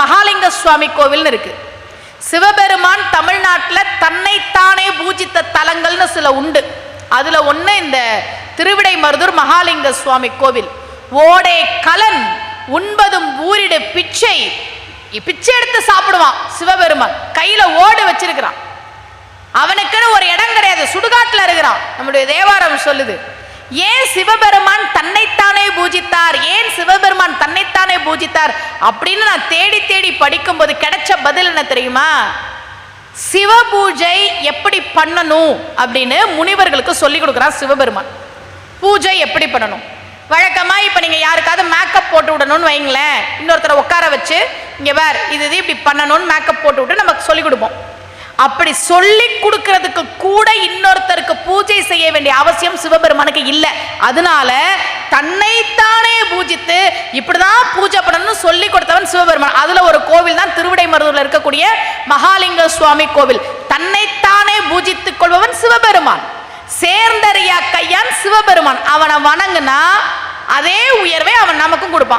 மகாலிங்க சுவாமி கோவில்னு இருக்கு. சிவபெருமான் தமிழ்நாட்டில் தன்னைத்தானே பூஜித்த தலங்கள்னு சில உண்டு. அதுல ஒண்ணு இந்த திருவிடை மருதூர் மகாலிங்க சுவாமி கோவில். ஓடே கலன் உண்பதும் ஊரிடு பிச்சை. பிச்சை எடுத்து சாப்பிடுவான் சிவபெருமான். கையில ஓடு வச்சிருக்கிறான். அவனுக்குன்னு ஒரு இடம் கிடையாது. சுடுகாட்டுல இருக்கிறான். நம்முடைய தேவாரம் சொல்லுது. ஏன் சிவபெருமான் தன்னைத்தானே பூஜித்தார் ஏன் சிவபெருமான் தன்னைத்தானே பூஜித்தார் அப்படின்னு நான் தேடி தேடி படிக்கும்போது கிடைச்ச பதில் என்ன தெரியுமா? சிவ பூஜை எப்படி பண்ணணும் அப்படின்னு முனிவர்களுக்கு சொல்லி கொடுக்குறான் சிவபெருமான். பூஜை எப்படி பண்ணணும்? வழக்கமா இப்போ நீங்க யாருக்காவது மேக்கப் போட்டு விடணும்னு வைங்களேன். இன்னொருத்தரை உட்கார வச்சு இங்க வேர் இது இது இப்படி பண்ணணும்னு மேக்கப் போட்டு விட்டு நமக்கு சொல்லி கொடுப்போம். அப்படி சொல்லி கொடுக்கறதுக்கு கூட இன்னொருத்தருக்கு பூஜை செய்ய வேண்டிய அவசியம் சிவபெருமானுக்கு இல்லை. அதனால தன்னை பூஜித்து இப்படிதான் பூஜை பண்ணணும்னு சொல்லி கொடுத்தவன் சிவபெருமான். அதுல ஒரு கோவில் தான் திருவிடைமருதூர்ல இருக்கக்கூடிய மகாலிங்க சுவாமி கோவில். தன்னைத்தானே பூஜித்துக் கொள்பவன் சிவபெருமான். சேர்ந்தறியா கையான் சிவபெருமான். அவனை வணங்குனா அதே உயர்வை அவன் நமக்கும் கொடுப்பான்.